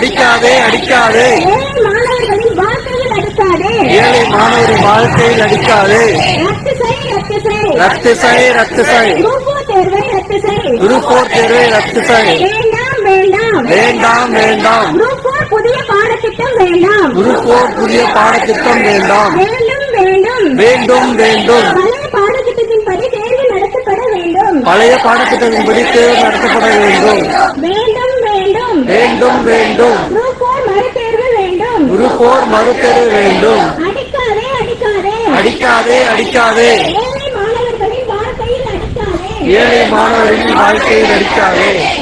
அடிக்காதே அடிக்காதே. ஏழை மாணவரின் வாழ்க்கையில் அடிக்காதே. ரத்து செய் ரத்து செய். குரூப் போர் தேர்வை ரத்து செய். வேண்டாம் வேண்டாம். புதிய பாடத்திட்டம் வேண்டாம். குரூப் போர் புதிய பாடத்திட்டம் வேண்டாம். வேண்டும் வேண்டும். வேண்டும் வேண்டும். பழைய பாடத்திட்டத்தின்படி தேர்வு நடத்தப்பட வேண்டும் பழைய பாடத்திட்டத்தின்படி தேர்வு நடத்தப்பட வேண்டும். வேண்டும் வேண்டும். குரூப் மறுதேர்வு வேண்டும். குரூப் போர் மறுதேர்வு வேண்டும். அடிக்காதே அடிக்காதே. அடிக்காதே அடிக்காதே. ஏழை மாணவர்களின் வாழ்க்கையில் அடிக்காதே.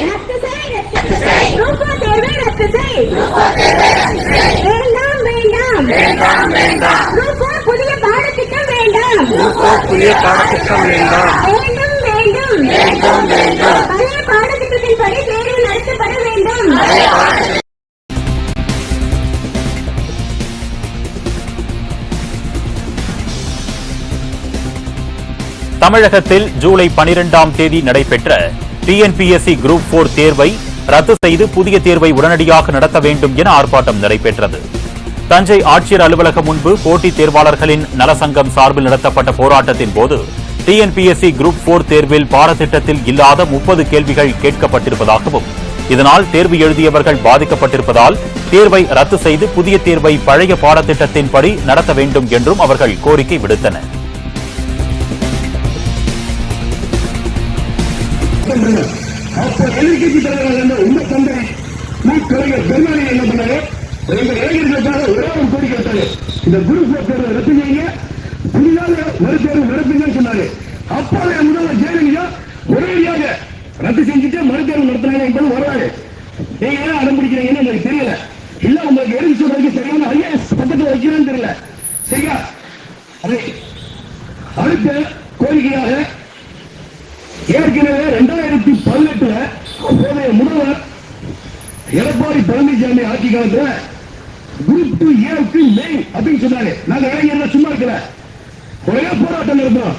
வேண்டாம் வேண்டாம். புதிய பாடத்திட்டம் வேண்டாம். புதிய பாடத்திட்டம் வேண்டாம். வேண்டும் வேண்டும். வேண்டும் பழைய பாடத்திட்டத்தின்படி தமிழகத்தில் ஜூலை 12ஆம் தேதி நடைபெற்ற டிஎன்பிஎஸ்சி குரூப் போர் தேர்வை ரத்து செய்து புதிய தேர்வை உடனடியாக நடத்த வேண்டும் என ஆர்ப்பாட்டம் நடைபெற்றது. தஞ்சை ஆட்சியர் அலுவலகம் முன்பு போட்டித் தேர்வாளர்களின் நலசங்கம் சார்பில் நடத்தப்பட்ட போராட்டத்தின் போது டிஎன்பிஎஸ்சி குரூப் போர் தேர்வில் பாடத்திட்டத்தில் இல்லாத முப்பது கேள்விகள் கேட்கப்பட்டிருப்பதாகவும் இதனால் தேர்வு எழுதியவர்கள் பாதிக்கப்பட்டிருப்பதால் தேர்வை ரத்து செய்து புதிய தேர்வை பழைய பாடத்திட்டத்தின்படி நடத்த வேண்டும் என்றும் அவர்கள் கோரிக்கை விடுத்தனர். அப்ப ஒரு கோரிக்கை வச்சாரு இந்த குரு ரத்து செய்யுங்க புதிதாக மறுதேர்வு நடத்துங்கன்னு சொன்னாரு அப்போதைய முதல்வர் ஜெயலலிதா ஒரேடியாக ரத்து செஞ்சுட்டு மறுதேர்வு நடத்தினாங்க என்பது வர்றாரு நீங்க ஏன் அடம் பிடிக்கிறீங்கன்னு எனக்கு தெரியல. இல்ல உங்களுக்கு எடுத்து சொல்றதுக்கு சரியான ஐஏஎஸ் பக்கத்தில் வைக்கிறான்னு தெரியல. சரியா? அதை அடுத்த கோரிக்கையாக ஏற்கனவே ரெண்டாயிரத்தி பதினெட்டுல போதைய முதல்வர் எடப்பாடி பழனிசாமி ஆட்சி காலத்துல குரூப் டூ ஏவுக்கு மெயின் அப்படின்னு சொன்னாங்க நாங்க இளைஞர்கள் சும்மா இருக்கல. ஒரே போராட்டம் நடந்தோம்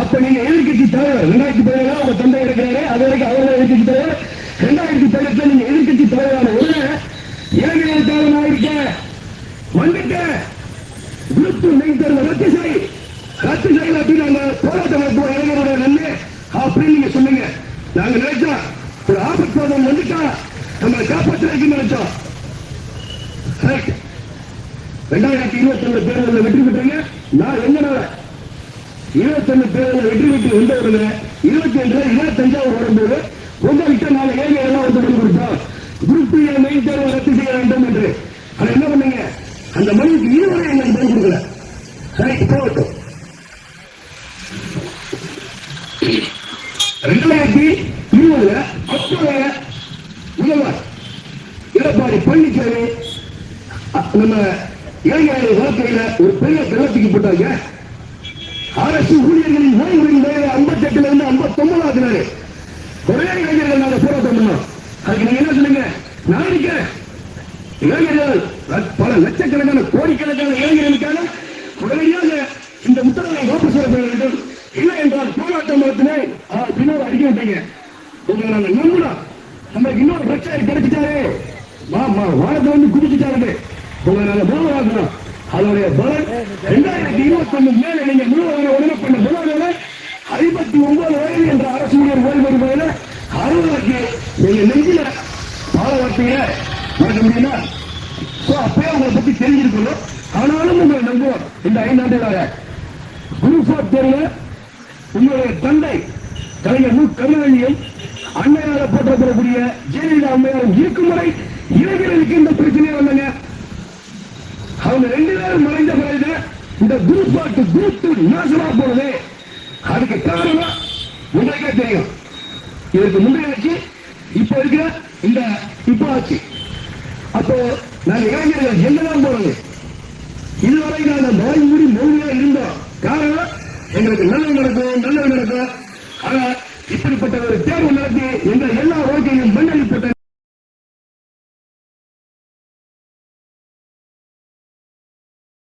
அப்ப நீங்க எதிர்கட்சி தலைவர் ரெண்டாயிரத்தி பதினேழு உங்க தந்தை அது வரைக்கும் அவர் எதிர்கட்சி தலைவர். ரெண்டாயிரத்தி பதினெட்டுல நீங்க எதிர்கட்சி தலைவரான உடனே இளைஞர்களுக்காக நான் இருக்கேன் வந்துட்டேன் குரூப் மெயின் ரத்து செய் ரத்து செய்யல அப்படின்னு நாங்க போராட்டம் நடத்துவோம். இளைஞருடைய நன்மை அப்படின்னு நீங்க சொன்னீங்க. நாங்க நினைச்சோம். ஒரு ஆபத்வாதம் வந்துட்டா நம்மளை காப்பாற்ற நினைச்சோம். Right. ரெண்டாயிரத்தி இருபத்தி ரெண்டு தேர்தலில் வெற்றி பெற்றீங்க நான் எங்கனால இருபத்தி ரெண்டு தேர்தலில் வெற்றி பெற்று வந்தவர்கள் இருபத்தி ஒன்றுல இதே தஞ்சாவூர் வரும்போது உங்ககிட்ட நாங்க ஏங்க எல்லாம் வந்து பண்ணி கொடுத்தோம் குரூப் டூ மெயின் தேர்வை ரத்து செய்ய வேண்டும் என்று. அதை என்ன பண்ணீங்க? அந்த மொழிக்கு இதுவரை எங்களுக்கு பண்ணி கொடுக்கல. சரி போகட்டும் ரெண்டாயிரத்தி இருபதுல அக்டோபர் முதல்வர் எடப்பாடி பழனிசாமி நம்ம இளைஞர்கள் வழக்கையில ஒரு பெரிய வெள்ளத்துக்கு போட்டாங்க. அரசு ஊழியர்களின் ஓய்வுகளின் வயது ஐம்பத்தி எட்டுல இருந்து ஐம்பத்தி ஒன்பதாவது ஆக்குனாரு. ஒரே இளைஞர்கள் நாங்க போராட்டம் பண்ணோம். அதுக்கு நீங்க என்ன சொல்லுங்க நான் இருக்கேன். இளைஞர்கள் பல லட்சக்கணக்கான கோடிக்கணக்கான இளைஞர்களுக்கான உடனடியாக இந்த உத்தரவை வாபஸ் பெற வேண்டும் இல்லை என்றால் போராட்டம் நடத்தினேன். பின்னர் அடிக்க மாட்டீங்க. உங்களை நாங்க நம்புறோம். நம்மளுக்கு இன்னொரு பிரச்சனை கிடைச்சிட்டாரு மாமா வானத்தை வந்து குதிச்சுட்டாரு உங்களை நாங்க மூலமாக்கணும் அதனுடைய பலன் ரெண்டாயிரத்தி இருபத்தி ஒண்ணு மேல நீங்க முழுவதும் உடனே பண்ண முதல்வர் ஐம்பத்தி ஒன்பது வயது என்ற அரசு ஊழியர் ஓய்வு வருவதில் அறுபதுக்கு நீங்க நெஞ்சில பால வார்த்தையில மறக்க முடியுமா? சோ அப்பயே உங்களை பத்தி தெரிஞ்சிருக்கணும். ஆனாலும் உங்களை நம்புவோம். இந்த ஐந்தாண்டுகளாக குரூப் ஆஃப் தேர்வு உங்களுடைய தந்தை கலைஞர் மு. கருணாநிதியும் அன்னையார போற்றப்படக்கூடிய ஜெயலலிதா அம்மையாரும் இருக்கும் வரை இளைஞர்களுக்கு இந்த பிரச்சனையே வந்தாங்க. அவங்க ரெண்டு பேரும் மறைந்த பிறகு இந்த குரூப் ஆட்டு குரூப் நாசமா போனது. அதுக்கு காரணம் உங்களுக்கே தெரியும். இதற்கு முந்தைய ஆட்சி இப்ப இருக்கிற இந்த இப்ப ஆச்சு அப்போ நாங்க இளைஞர்கள் எங்கதான் போறது இதுவரை நாங்க வாய் மூடி மௌனியா இருந்தோம். காரணம் எங்களுக்கு நல்லது நடக்கும் நல்லது நடக்கும். ஆனா